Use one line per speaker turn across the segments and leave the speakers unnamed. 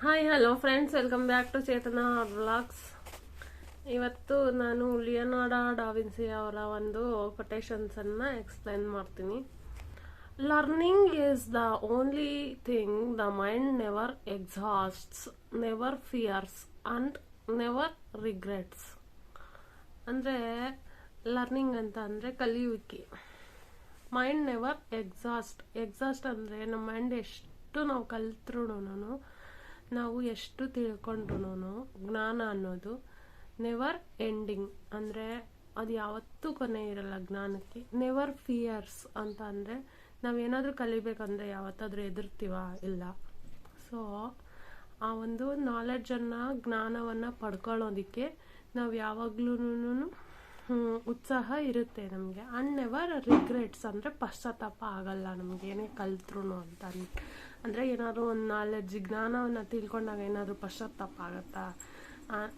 Hi hello friends welcome back to Chetana blogs ಇವತ್ತು ನಾನು Leonardo da Vinci ಅವರ ಒಂದು ಕೊಟೇಶನ್ಸನ್ನು ಎಕ್ಸ್ಪ್ಲೈನ್ ಮಾಡ್ತೀನಿ. Learning is the only thing the mind never exhausts never fears and never regrets ಅಂದರೆ learning ಅಂತ ಅಂದರೆ ಕಲಿಯುವಿಕೆ. ಮೈಂಡ್ ನೆವರ್ ಎಕ್ಸಾಸ್ಟ್ ಎಕ್ಸಾಸ್ಟ್ ಅಂದರೆ ನಮ್ಮ ಮೈಂಡ್ ಎಷ್ಟು ನಾವು ಕಲ್ತ್ರೂ ನಾವು ಎಷ್ಟು ತಿಳ್ಕೊಂಡ್ರು ಜ್ಞಾನ ಅನ್ನೋದು ನೆವರ್ ಎಂಡಿಂಗ್ ಅಂದರೆ ಅದು ಯಾವತ್ತೂ ಕೊನೆ ಇರಲ್ಲ ಜ್ಞಾನಕ್ಕೆ. ನೆವರ್ ಫಿಯರ್ಸ್ ಅಂತ ಅಂದರೆ ನಾವೇನಾದರೂ ಕಲಿಬೇಕಂದ್ರೆ ಯಾವತ್ತಾದರೂ ಎದುರ್ತೀವ ಇಲ್ಲ. ಸೊ ಆ ಒಂದು ನಾಲೆಡ್ಜನ್ನು ಜ್ಞಾನವನ್ನು ಪಡ್ಕೊಳ್ಳೋದಕ್ಕೆ ನಾವು ಯಾವಾಗ್ಲೂ ಉತ್ಸಾಹ ಇರುತ್ತೆ ನಮಗೆ. ಆ್ಯಂಡ್ ನೆವರ್ ರಿಗ್ರೆಟ್ಸ್ ಅಂದರೆ ಪಶ್ಚಾತ್ತಾಪ ಆಗಲ್ಲ ನಮ್ಗೆ ಏನೇ ಕಲ್ತ್ರು ಅಂತ ಅಂದರೆ ಏನಾದರೂ ಒಂದು ನಾಲೆಡ್ಜ್ ಜ್ಞಾನವನ್ನು ತಿಳ್ಕೊಂಡಾಗ ಏನಾದರೂ ಪಶ್ಚಾತ್ತಾಪ ಆಗುತ್ತಾ?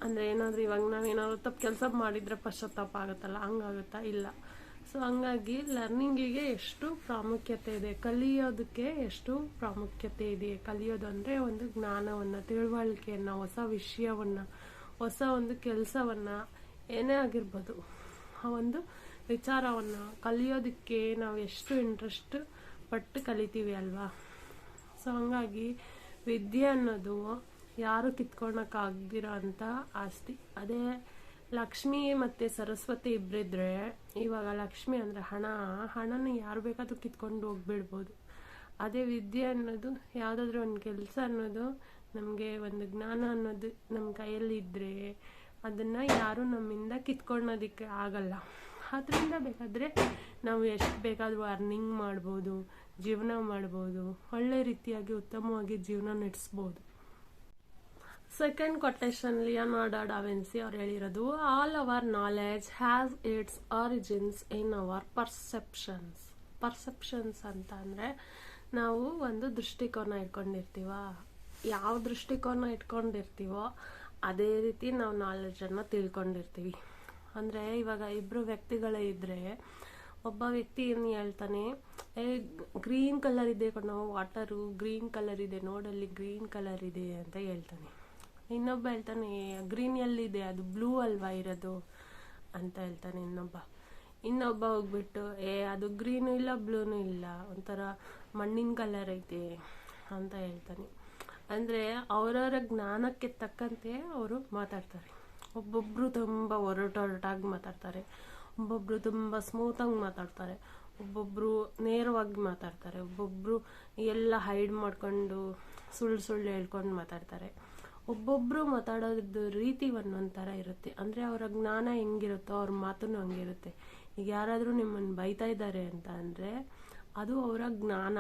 ಅಂದರೆ ಏನಾದರೂ ಇವಾಗ ನಾವೇನಾದ್ರು ತಪ್ಪು ಕೆಲಸ ಮಾಡಿದರೆ ಪಶ್ಚಾತ್ತಾಪ ಆಗುತ್ತಲ್ಲ, ಹಂಗಾಗುತ್ತಾ? ಇಲ್ಲ. ಸೊ ಹಂಗಾಗಿ ಲರ್ನಿಂಗಿಗೆ ಎಷ್ಟು ಪ್ರಾಮುಖ್ಯತೆ ಇದೆ, ಕಲಿಯೋದಕ್ಕೆ ಎಷ್ಟು ಪ್ರಾಮುಖ್ಯತೆ ಇದೆ ಕಲಿಯೋದು ಅಂದರೆ ಒಂದು ಜ್ಞಾನವನ್ನು, ತಿಳುವಳಿಕೆಯನ್ನು, ಹೊಸ ವಿಷಯವನ್ನು, ಹೊಸ ಒಂದು ಕೆಲಸವನ್ನು, ಏನೇ ಆಗಿರ್ಬೋದು. ಆ ಒಂದು ವಿಚಾರವನ್ನು ಕಲಿಯೋದಕ್ಕೆ ನಾವು ಎಷ್ಟು ಇಂಟ್ರೆಸ್ಟ್ ಪಟ್ಟು ಕಲಿತೀವಿ ಅಲ್ವಾ? ಸೊ ಹಂಗಾಗಿ ವಿದ್ಯೆ ಅನ್ನೋದು ಯಾರು ಕಿತ್ಕೊಳಕ್ಕಾಗ್ದಿರೋ ಅಂತ ಆಸ್ತಿ. ಅದೇ ಲಕ್ಷ್ಮಿ ಮತ್ತು ಸರಸ್ವತಿ ಇಬ್ಬರಿದ್ರೆ ಇವಾಗ ಲಕ್ಷ್ಮಿ ಅಂದರೆ ಹಣ, ಹಣನ ಯಾರು ಬೇಕಾದರೂ ಕಿತ್ಕೊಂಡು ಹೋಗ್ಬಿಡ್ಬೋದು. ಅದೇ ವಿದ್ಯೆ ಅನ್ನೋದು ಯಾವುದಾದ್ರೂ ಒಂದು ಕೆಲಸ ಅನ್ನೋದು ನಮಗೆ ಒಂದು ಜ್ಞಾನ ಅನ್ನೋದು ನಮ್ಮ ಕೈಯಲ್ಲಿ ಇದ್ದರೆ ಅದನ್ನು ಯಾರು ನಮ್ಮಿಂದ ಕಿತ್ಕೊಳ್ಳೋದಕ್ಕೆ ಆಗಲ್ಲ. ಅದರಿಂದ ಬೇಕಾದರೆ ನಾವು ಎಷ್ಟು ಬೇಕಾದರೂ ಅರ್ನಿಂಗ್ ಮಾಡ್ಬೋದು. ಜೀವನ ಮಾಡ್ಬೋದು, ಒಳ್ಳೆ ರೀತಿಯಾಗಿ ಉತ್ತಮವಾಗಿ ಜೀವನ ನಡೆಸ್ಬೋದು. Second quotation Leonardo da Vinci ಅವ್ರು ಹೇಳಿರೋದು all our knowledge has its origins in our perceptions perceptions ಅಂತ ಅಂದರೆ ನಾವು ಒಂದು ದೃಷ್ಟಿಕೋನ ಇಟ್ಕೊಂಡಿರ್ತೀವ. ಯಾವ ದೃಷ್ಟಿಕೋನ ಇಟ್ಕೊಂಡಿರ್ತೀವೋ ಅದೇ ರೀತಿ ನಾವು ನಾಲೆಜನ್ನು ತಿಳ್ಕೊಂಡಿರ್ತೀವಿ. ಅಂದರೆ ಇವಾಗ ಇಬ್ಬರು ವ್ಯಕ್ತಿಗಳೇ ಇದ್ದರೆ ಒಬ್ಬ ವ್ಯಕ್ತಿ ಏನು ಹೇಳ್ತಾನೆ, ಏ, ಗ್ರೀನ್ ಕಲರ್ ಇದೆ ಕಣೋ, ವಾಟರು ಗ್ರೀನ್ ಕಲರ್ ಇದೆ, ನೋಡಲ್ಲಿ ಗ್ರೀನ್ ಕಲರ್ ಇದೆ ಅಂತ ಹೇಳ್ತಾನೆ. ಇನ್ನೊಬ್ಬ ಹೇಳ್ತಾನೆ ಗ್ರೀನ್ ಎಲ್ಲಿದೆ ಅದು ಬ್ಲೂ ಅಲ್ವಾ ಇರೋದು? ಅಂತ ಹೇಳ್ತಾನೆ ಇನ್ನೊಬ್ಬ. ಇನ್ನೊಬ್ಬ ಹೋಗ್ಬಿಟ್ಟು, ಏ, ಅದು ಗ್ರೀನು ಇಲ್ಲ, ಬ್ಲೂನು ಇಲ್ಲ, ಒಂಥರ ಮಣ್ಣಿನ ಕಲರ್ ಐತೆ ಅಂತ ಹೇಳ್ತಾನೆ. ಅಂದರೆ ಅವರವರ ಜ್ಞಾನಕ್ಕೆ ತಕ್ಕಂತೆ ಅವರು ಮಾತಾಡ್ತಾರೆ. ಒಬ್ಬೊಬ್ಬರು ತುಂಬ ಒರಟೊರಟಾಗಿ ಮಾತಾಡ್ತಾರೆ. ಒಬ್ಬೊಬ್ಬರು ತುಂಬ ಸ್ಮೂತಾಗಿ ಮಾತಾಡ್ತಾರೆ. ಒಬ್ಬೊಬ್ಬರು ನೇರವಾಗಿ ಮಾತಾಡ್ತಾರೆ. ಒಬ್ಬೊಬ್ಬರು ಎಲ್ಲ ಹೈಡ್ ಮಾಡ್ಕೊಂಡು ಸುಳ್ಳು ಸುಳ್ಳು ಹೇಳ್ಕೊಂಡು ಮಾತಾಡ್ತಾರೆ. ಒಬ್ಬೊಬ್ಬರು ಮಾತಾಡೋದು ರೀತಿ ಒಂದೊಂದು ಥರ ಇರುತ್ತೆ. ಅಂದರೆ ಅವರ ಜ್ಞಾನ ಹೆಂಗಿರುತ್ತೋ ಅವ್ರ ಮಾತೂ ಹಂಗಿರುತ್ತೆ ಈಗ ಯಾರಾದರೂ ನಿಮ್ಮನ್ನು ಬೈತಾ ಇದ್ದಾರೆ ಅಂತ ಅಂದರೆ ಅದು ಅವರ ಜ್ಞಾನ.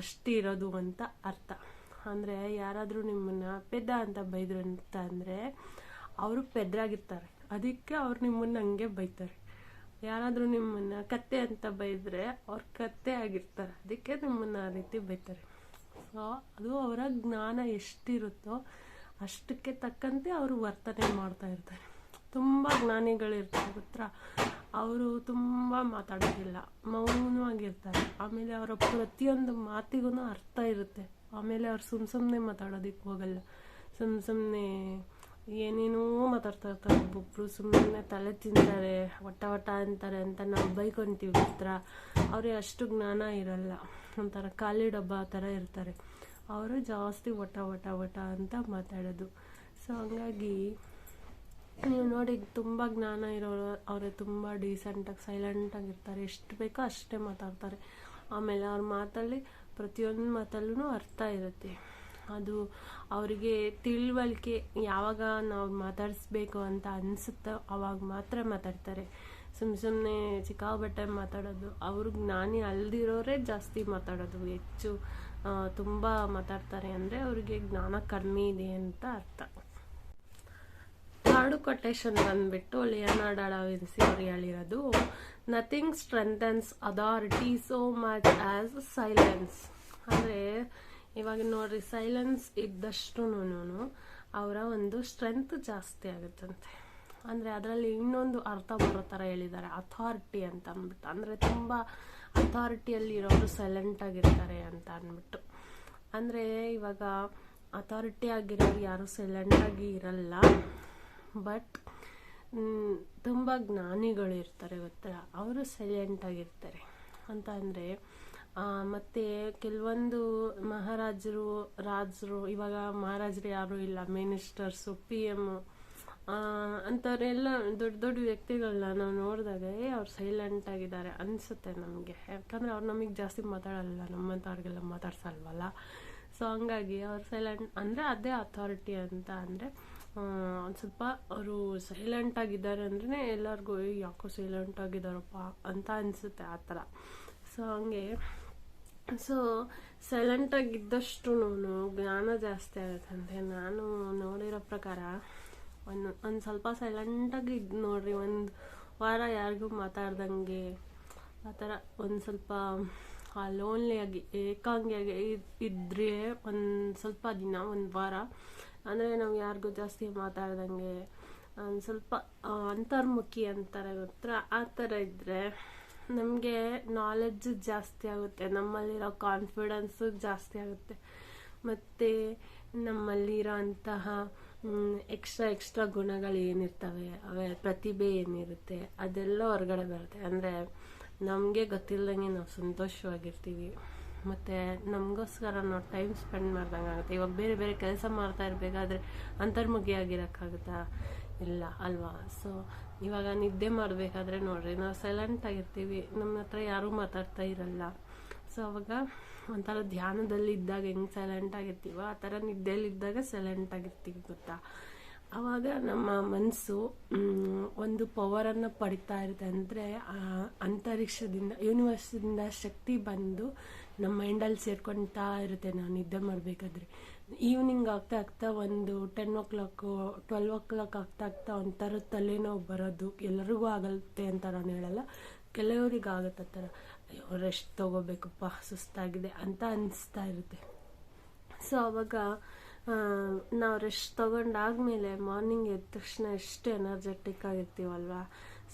ಅಷ್ಟಿರೋದು ಅಂತ ಅರ್ಥ. ಅಂದರೆ ಯಾರಾದರೂ ನಿಮ್ಮನ್ನು ಪೆದ್ದ ಅಂತ ಬೈದ್ರು ಅಂತ ಅಂದರೆ ಅವರು ಪೆದ್ರಾಗಿರ್ತಾರೆ. ಅದಕ್ಕೆ ಅವ್ರು ನಿಮ್ಮನ್ನು ಹಂಗೆ ಬೈತಾರೆ. ಯಾರಾದರೂ ನಿಮ್ಮನ್ನು ಕತ್ತೆ ಅಂತ ಬೈದರೆ ಅವ್ರು ಕತ್ತೆ ಆಗಿರ್ತಾರೆ. ಅದಕ್ಕೆ ನಿಮ್ಮನ್ನು ಆ ರೀತಿ ಬೈತಾರೆ. ಸೊ ಅದು ಅವರ ಜ್ಞಾನ ಎಷ್ಟಿರುತ್ತೋ ಅಷ್ಟಕ್ಕೆ ತಕ್ಕಂತೆ ಅವರು ವರ್ತನೆ ಮಾಡ್ತಾ ಇರ್ತಾರೆ. ತುಂಬ ಜ್ಞಾನಿಗಳಿರ್ತಾರೆ ಗೊತ್ತಾ ಅವರು ತುಂಬ ಮಾತಾಡೋದಿಲ್ಲ. ಮೌನವಾಗಿರ್ತಾರೆ. ಆಮೇಲೆ ಅವರ ಪ್ರತಿಯೊಂದು ಮಾತಿಗೂ ಅರ್ಥ ಇರುತ್ತೆ. ಆಮೇಲೆ ಅವ್ರು ಸುಮ್ಮ ಸುಮ್ಮನೆ ಮಾತಾಡೋದಕ್ಕೆ ಹೋಗಲ್ಲ. ಸುಮ್ಮ ಸುಮ್ಮನೆ ಏನೇನೋ ಮಾತಾಡ್ತಾ ಇರ್ತಾರೆ ಒಬ್ಬೊಬ್ರು ಸುಮ್ಮನೆ ತಲೆ ತಿಂತಾರೆ ಒಟ್ಟ ಒಟ್ಟ ಅಂತಾರೆ ಅಂತ ನಾವು ಬೈಕೊಂತೀವಿ ಹತ್ರ ಅವ್ರಿಗೆ ಅಷ್ಟು ಜ್ಞಾನ ಇರಲ್ಲ. ಒಂಥರ ಖಾಲಿ ಡಬ್ಬ ಆ ಥರ ಇರ್ತಾರೆ. ಅವರು ಜಾಸ್ತಿ ಒಟ್ಟ ಒಟ್ಟ ವಟ ಅಂತ ಮಾತಾಡೋದು. ಸೊ ಹಂಗಾಗಿ ನೀವು ನೋಡಿ, ತುಂಬ ಜ್ಞಾನ ಇರೋರು, ಅವರೇ ತುಂಬ ಡೀಸೆಂಟಾಗಿ ಸೈಲೆಂಟಾಗಿ ಇರ್ತಾರೆ. ಎಷ್ಟು ಬೇಕೋ ಅಷ್ಟೇ ಮಾತಾಡ್ತಾರೆ. ಆಮೇಲೆ ಅವ್ರ ಮಾತಲ್ಲಿ ಪ್ರತಿಯೊಂದು ಮಾತಲ್ಲೂ ಅರ್ಥ ಇರುತ್ತೆ. ಅದು ಅವರಿಗೆ ತಿಳುವಳಿಕೆ ಯಾವಾಗ ನಾವು ಮಾತಾಡಿಸ್ಬೇಕು ಅಂತ ಅನಿಸುತ್ತೋ ಅವಾಗ ಮಾತ್ರ ಮಾತಾಡ್ತಾರೆ. ಸುಮ್ಮ ಸುಮ್ಮನೆ ಸಿಕ್ಕಾಬಟ್ಟೆ ಮಾತಾಡೋದು, ಅವರು ಜ್ಞಾನಿ ಅಲ್ದಿರೋರೇ ಜಾಸ್ತಿ ಮಾತಾಡೋದು. ಹೆಚ್ಚು ತುಂಬ ಮಾತಾಡ್ತಾರೆ ಅಂದರೆ ಅವರಿಗೆ ಜ್ಞಾನ ಕಡಿಮೆ ಇದೆ ಅಂತ ಅರ್ಥ. ಕಾಡು ಕೊಟೇಶನ್ ಬಂದ್ಬಿಟ್ಟು ಲಿಯೋನಾರ್ಡೋ ಡಾವಿನ್ಸಿ ಅವ್ರು ಹೇಳಿರೋದು nothing strengthens authority so much as silence ಅಂದರೆ ಇವಾಗ ನೋಡ್ರಿ ಸೈಲೆನ್ಸ್ ಇದ್ದಷ್ಟು ಅವರ ಒಂದು ಸ್ಟ್ರೆಂತ್ ಜಾಸ್ತಿ ಆಗುತ್ತಂತೆ. ಅಂದರೆ ಅದರಲ್ಲಿ ಇನ್ನೊಂದು ಅರ್ಥ ಬರೋ ಥರ ಹೇಳಿದ್ದಾರೆ ಅಥಾರಿಟಿ ಅಂತ ಅಂದ್ಬಿಟ್ಟು. ಅಂದರೆ ತುಂಬ ಅಥಾರಿಟಿಯಲ್ಲಿ ಇರೋರು ಸೈಲೆಂಟ್ ಆಗಿರ್ತಾರೆ ಅಂತ ಅಂದ್ಬಿಟ್ಟು. ಅಂದರೆ ಇವಾಗ ಅಥಾರಿಟಿ ಆಗಿರೋರು ಯಾರು ಸೈಲೆಂಟಾಗಿ ಇರಲ್ಲ ಬಟ್ ತುಂಬ ಜ್ಞಾನಿಗಳು ಇರ್ತಾರೆ ಗೊತ್ತಾ? ಅವರು ಸೈಲೆಂಟಾಗಿರ್ತಾರೆ ಅಂತ ಅಂದರೆ ಮತ್ತು ಕೆಲವೊಂದು ಮಹಾರಾಜರು ರಾಜರು ಇವಾಗ ಮಹಾರಾಜರು ಯಾರು ಇಲ್ಲ ಮಿನಿಸ್ಟರ್ಸು ಪಿ ಎಮ್ಮು ಅಂಥವರೆಲ್ಲ ದೊಡ್ಡ ದೊಡ್ಡ ವ್ಯಕ್ತಿಗಳನ್ನ ನಾವು ನೋಡಿದಾಗ ಅವ್ರು ಸೈಲೆಂಟ್ ಆಗಿದ್ದಾರೆ ಅನಿಸುತ್ತೆ ನಮಗೆ. ಯಾಕಂದರೆ ಅವ್ರು ನಮಗೆ ಜಾಸ್ತಿ ಮಾತಾಡಲ್ಲ ನಮ್ಮಂಥವ್ರಿಗೆಲ್ಲ ಮಾತಾಡ್ಸಲ್ವಲ್ಲ. ಸೊ ಹಂಗಾಗಿ ಅವ್ರು ಸೈಲೆಂಟ್ ಅಂದರೆ ಅದೇ ಅಥಾರಿಟಿ ಅಂತ ಅಂದರೆ ಒಂದು ಸ್ವಲ್ಪ ಅವರು ಸೈಲೆಂಟ್ ಆಗಿದ್ದಾರೆ ಅಂದ್ರೆ ಎಲ್ಲರಿಗೂ "ಏ, ಯಾಕೋ ಸೈಲೆಂಟ್ ಆಗಿದ್ದಾರಪ್ಪ? ಅಂತ ಅನಿಸುತ್ತೆ ಆ ಥರ. ಸೊ ಹಂಗೆ ಸೊ ಸೈಲೆಂಟಾಗಿದ್ದಷ್ಟು ಜ್ಞಾನ ಜಾಸ್ತಿ ಆಗುತ್ತೆ ಅಂದರೆ ನಾನು ನೋಡಿರೋ ಪ್ರಕಾರ, ಒಂದು ಒಂದು ಸ್ವಲ್ಪ ಸೈಲೆಂಟಾಗಿ ಇದ್ದು ನೋಡ್ರಿ, ಒಂದು ವಾರ ಯಾರಿಗೂ ಮಾತಾಡ್ದಂಗೆ, ಆ ಥರ ಒಂದು ಸ್ವಲ್ಪ ಲೋನ್ಲಿಯಾಗಿ ಏಕಾಂಗಿಯಾಗಿ ಇದ್ದರೆ ಒಂದು ಸ್ವಲ್ಪ ದಿನ, ಒಂದು ವಾರ, ಅಂದರೆ ನಾವು ಯಾರಿಗೂ ಜಾಸ್ತಿ ಮಾತಾಡ್ದಂಗೆ, ಒಂದು ಸ್ವಲ್ಪ ಅಂತರ್ಮುಖಿ ಅಂತಾರೆ ಗೊತ್ತಾ? ಆ ಥರ ಇದ್ದರೆ ನಮಗೆ ನಾಲೆಡ್ಜು ಜಾಸ್ತಿ ಆಗುತ್ತೆ, ನಮ್ಮಲ್ಲಿರೋ ಕಾನ್ಫಿಡೆನ್ಸು ಜಾಸ್ತಿ ಆಗುತ್ತೆ. ಮತ್ತು ನಮ್ಮಲ್ಲಿರೋ ಅಂತಹ ಎಕ್ಸ್ಟ್ರಾ ಎಕ್ಸ್ಟ್ರಾ ಗುಣಗಳು ಏನಿರ್ತವೆ, ಅವೆ ಪ್ರತಿಭೆ ಏನಿರುತ್ತೆ, ಅದೆಲ್ಲ ಹೊರಗಡೆ ಬರುತ್ತೆ. ಅಂದರೆ ನಮಗೆ ಗೊತ್ತಿಲ್ಲದಂಗೆ ನಾವು ಸಂತೋಷವಾಗಿರ್ತೀವಿ. ಮತ್ತು ನಮಗೋಸ್ಕರ ನಾವು ಟೈಮ್ ಸ್ಪೆಂಡ್ ಮಾಡ್ದಂಗೆ ಆಗುತ್ತೆ ಇವಾಗ ಬೇರೆ ಬೇರೆ ಕೆಲಸ ಮಾಡ್ತಾ ಇರಬೇಕಾದ್ರೆ ಅಂತರ್ಮುಖಿಯಾಗಿರೋಕ್ಕಾಗುತ್ತಾ? ಇಲ್ಲ, ಅಲ್ವಾ? ಸೊ ಇವಾಗ ನಿದ್ದೆ ಮಾಡಬೇಕಾದ್ರೆ ನೋಡ್ರಿ, ನಾವು ಸೈಲೆಂಟ್ ಆಗಿರ್ತೀವಿ, ನಮ್ಮ ಹತ್ರ ಯಾರೂ ಮಾತಾಡ್ತಾ ಇರಲ್ಲ. ಸೊ ಅವಾಗ ಒಂಥರ ಧ್ಯಾನದಲ್ಲಿ ಇದ್ದಾಗ ಹೆಂಗೆ ಸೈಲೆಂಟ್ ಆಗಿರ್ತೀವೋ, ಆ ಥರ ನಿದ್ದೆಯಲ್ಲಿ ಇದ್ದಾಗ ಸೈಲೆಂಟ್ ಆಗಿರ್ತೀವಿ ಗೊತ್ತಾ? ಆವಾಗ ನಮ್ಮ ಮನಸ್ಸು ಒಂದು ಪವರನ್ನು ಪಡಿತಾ ಇರುತ್ತೆ. ಅಂದರೆ ಅಂತರಿಕ್ಷದಿಂದ ಯೂನಿವರ್ಸ್ದಿಂದ ಶಕ್ತಿ ಬಂದು ನಮ್ಮ ಮೈಂಡಲ್ಲಿ ಸೇರ್ಕೊಳ್ತಾ ಇರುತ್ತೆ ನಾವು ನಿದ್ದೆ ಮಾಡಬೇಕಾದ್ರೆ. ಈವ್ನಿಂಗ್ ಆಗ್ತಾ ಆಗ್ತಾ ಒಂದು ten o'clock twelve o'clock ಆಗ್ತಾ ಆಗ್ತಾ ಒಂಥರ ತಲೆನೋವು ಬರೋದು. ಎಲ್ಲರಿಗೂ ಆಗುತ್ತೆ ಅಂತ ನಾನು ಹೇಳಲ್ಲ. ಕೆಲವರಿಗೆ ಆಗುತ್ತೆ ಆ ಥರ. ಅಯ್ಯೋ ರೆಸ್ಟ್ ತೊಗೋಬೇಕಪ್ಪ, ಸುಸ್ತಾಗಿದೆ ಅಂತ ಅನಿಸ್ತಾ ಇರುತ್ತೆ. ಸೊ ಅವಾಗ ನಾವು ರೆಸ್ಟ್ ತೊಗೊಂಡಾದ್ಮೇಲೆ ಮಾರ್ನಿಂಗ್ ಎದ್ದ ತಕ್ಷಣ ಎಷ್ಟು ಎನರ್ಜೆಟಿಕ್ ಆಗಿರ್ತೀವಲ್ವಾ?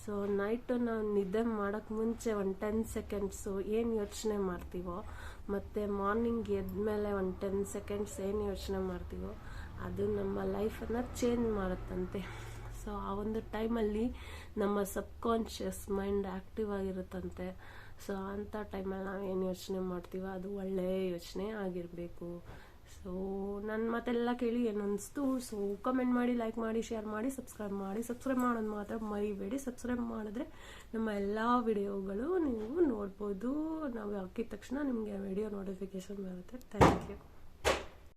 ಸೊ ನೈಟು ನಾವು ನಿದ್ದೆ ಮಾಡೋಕ್ಕೆ ಮುಂಚೆ ಒಂದು ಟೆನ್ ಸೆಕೆಂಡ್ಸು ಏನು ಯೋಚನೆ ಮಾಡ್ತೀವೋ ಮತ್ತು ಮಾರ್ನಿಂಗ್ ಎದ್ಮೇಲೆ ಒಂದು ಟೆನ್ ಸೆಕೆಂಡ್ಸ್ ಏನು ಯೋಚನೆ ಮಾಡ್ತೀವೋ ಅದು ನಮ್ಮ ಲೈಫನ್ನು ಚೇಂಜ್ ಮಾಡುತ್ತಂತೆ. ಸೊ ಆ ಒಂದು ಟೈಮಲ್ಲಿ ನಮ್ಮ ಸಬ್ಕಾನ್ಷಿಯಸ್ ಮೈಂಡ್ ಆ್ಯಕ್ಟಿವ್ ಆಗಿರುತ್ತಂತೆ. ಸೊ ಅಂಥ ಟೈಮಲ್ಲಿ ನಾವು ಏನು ಯೋಚನೆ ಮಾಡ್ತೀವೋ ಅದು ಒಳ್ಳೆಯ ಯೋಚನೆ ಆಗಿರಬೇಕು. ಸೊ ನನ್ನ ಮಾತೆಲ್ಲ ಕೇಳಿ ಏನು ಅನಿಸ್ತು? ಸೊ ಕಮೆಂಟ್ ಮಾಡಿ ಲೈಕ್ ಮಾಡಿ ಶೇರ್ ಮಾಡಿ ಸಬ್ಸ್ಕ್ರೈಬ್ ಮಾಡಿ ಸಬ್ಸ್ಕ್ರೈಬ್ ಮಾಡೋದು ಮಾತ್ರ ಮರಿಬೇಡಿ. ಸಬ್ಸ್ಕ್ರೈಬ್ ಮಾಡಿದ್ರೆ ನಮ್ಮ ಎಲ್ಲ ವಿಡಿಯೋಗಳು ನೀವು ನೋಡ್ಬೋದು. ನಾವು ಹಾಕಿದ ತಕ್ಷಣ ನಿಮಗೆ ವಿಡಿಯೋ ನೋಟಿಫಿಕೇಶನ್ ಬರುತ್ತೆ. Thank you